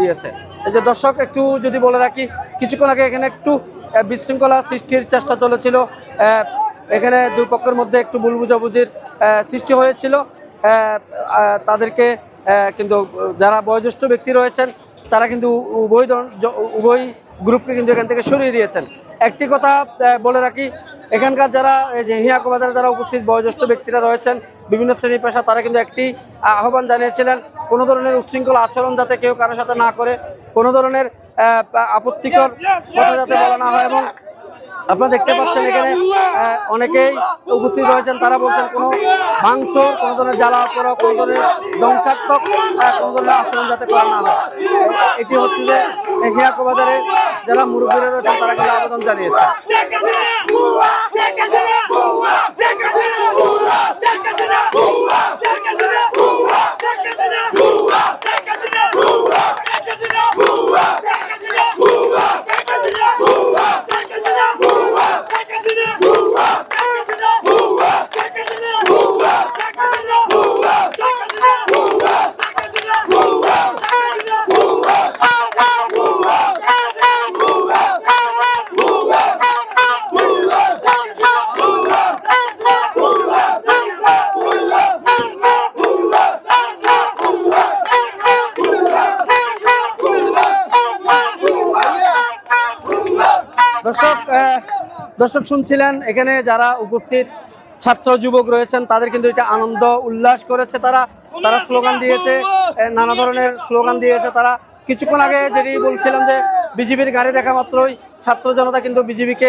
দিয়েছে। এই যে দর্শক, একটু যদি বলে রাখি, কিছুক্ষণ আগে এখানে একটু বিশৃঙ্খলা সৃষ্টির চেষ্টা চলেছিল। এখানে দুই পক্ষের মধ্যে একটু ভুল বুঝাবুঝির সৃষ্টি হয়েছিল। তাদেরকে কিন্তু যারা বয়োজ্যেষ্ঠ ব্যক্তি রয়েছেন, তারা কিন্তু উভয় উভয় গ্রুপকে কিন্তু এখান থেকে সরিয়ে দিয়েছেন। একটি কথা বলে রাখি, এখানকার যারা হিয়াকো বাজারে যারা উপস্থিত বয়োজ্যেষ্ঠ ব্যক্তিরা রয়েছেন, বিভিন্ন শ্রেণি পেশা, তারা কিন্তু একটি আহ্বান জানিয়েছিলেন কোনো ধরনের উচ্ছৃঙ্খল আচরণ যাতে কেউ কারোর সাথে না করে, কোনো ধরনের আপত্তিকর কথা যাতে বলা না হয় এবং আপনারা দেখতে পাচ্ছেন এখানে অনেকেই উপস্থিত রয়েছেন। তারা বলছেন কোনো ভাঙচুর, কোনো ধরনের জ্বালা করা কোনো ধরনের ধ্বংসাত্মক কোনো ধরনের আচরণ যাতে করা না হয়। এটি হচ্ছে যে হিয়াকো যারা মুরব্বীরা রয়েছেন, তারা কিন্তু আবেদন জানিয়েছে দর্শক দর্শক শুনছিলেন, এখানে যারা উপস্থিত ছাত্র, যুবক রয়েছেন, তাদের কিন্তু এটা আনন্দ, উল্লাস করেছে তারা। তারা স্লোগান দিয়েছে নানা ধরনের স্লোগান দিয়েছে তারা। কিছুক্ষণ আগে যেটি বলছিলাম যে, বিজেপির গাড়ি দেখা মাত্রই ছাত্র জনতা কিন্তু বিজেপিকে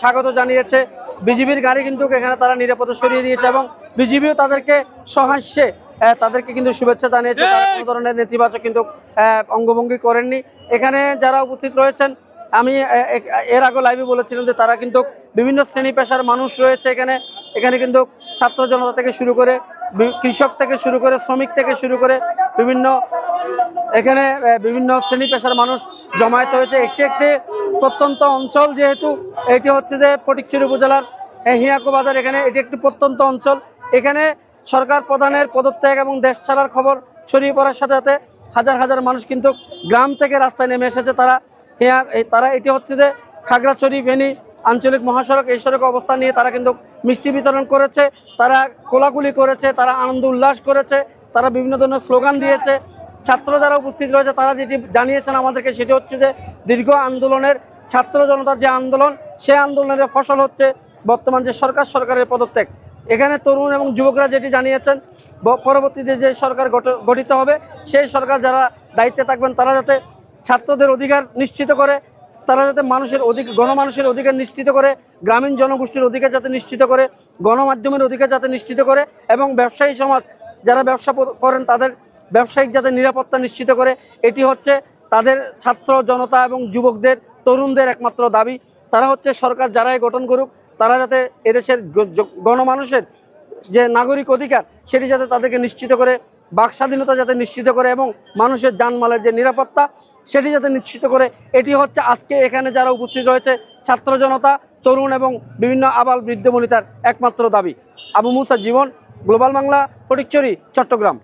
স্বাগত জানিয়েছে। বিজেপির গাড়ি কিন্তু এখানে তারা নিরাপদে সরিয়ে দিয়েছে এবং বিজেপিও তাদেরকে সহাস্যে তাদেরকে কিন্তু শুভেচ্ছা জানিয়েছে। তারা কোনো ধরনের নেতিবাচক কিন্তু অঙ্গভঙ্গি করেননি। এখানে যারা উপস্থিত রয়েছেন আমি এর আগে লাইভে বলেছিলাম যে তারা কিন্তু বিভিন্ন শ্রেণি পেশার মানুষ রয়েছে এখানে। এখানে কিন্তু ছাত্র জনতা থেকে শুরু করে কৃষক থেকে শুরু করে শ্রমিক থেকে শুরু করে বিভিন্ন, এখানে বিভিন্ন শ্রেণি পেশার মানুষ জমায়েত হয়েছে। একটি একটি প্রত্যন্ত অঞ্চল যেহেতু, এটি হচ্ছে যে ফটিকচুরি উপজেলার হিয়াকো বাজার। এখানে এটি একটি প্রত্যন্ত অঞ্চল। এখানে সরকার প্রধানের পদত্যাগ এবং দেশ ছাড়ার খবর ছড়িয়ে পড়ার সাথে সাথে হাজার হাজার মানুষ কিন্তু গ্রাম থেকে রাস্তায় নেমে এসেছে। তারা তারা এটি হচ্ছে যে খাগড়াছড়ি, ফেনী, আঞ্চলিক মহাসড়ক এই সড়কে অবস্থান নিয়ে তারা কিন্তু মিষ্টি বিতরণ করেছে, তারা কোলাকুলি করেছে, তারা আনন্দ উল্লাস করেছে, তারা বিভিন্ন ধরনের স্লোগান দিয়েছে। ছাত্র যারা উপস্থিত রয়েছে, তারা যেটি জানিয়েছেন আমাদেরকে সেটি হচ্ছে যে দীর্ঘ আন্দোলনের ছাত্র জনতার যে আন্দোলন, সে আন্দোলনের ফসল হচ্ছে বর্তমান যে সরকার, সরকারের পদত্যাগ। এখানে তরুণ এবং যুবকরা যেটি জানিয়েছেন পরবর্তীতে যে সরকার গঠ- গঠিত হবে, সেই সরকার যারা দায়িত্বে থাকবেন, তারা যাতে ছাত্রদের অধিকার নিশ্চিত করে, তারা যাতে মানুষের অধিক গণমানুষের অধিকার নিশ্চিত করে, গ্রামীণ জনগোষ্ঠীর অধিকার যাতে নিশ্চিত করে, গণমাধ্যমের অধিকার যাতে নিশ্চিত করে এবং ব্যবসায়ী সমাজ যারা ব্যবসা করেন তাদের ব্যবসায়িক যাতে নিরাপত্তা নিশ্চিত করে, এটি হচ্ছে তাদের ছাত্র জনতা এবং যুবকদের, তরুণদের একমাত্র দাবি। তারা হচ্ছে সরকার যারাই গঠন করুক, তারা যাতে এদেশের গণমানুষের যে নাগরিক অধিকার, সেটি যাতে তাদেরকে নিশ্চিত করে বাক স্বাধীনতা যাতে নিশ্চিত করে এবং মানুষের জানমালের যে নিরাপত্তা, সেটি যাতে নিশ্চিত করে, এটি হচ্ছে আজকে এখানে যারা উপস্থিত রয়েছে, ছাত্র জনতা, তরুণ এবং বিভিন্ন আবাল বৃদ্ধ বনিতার একমাত্র দাবি। আবু মুসা জীবন, গ্লোবাল বাংলা ফটিকচুরি চট্টগ্রাম।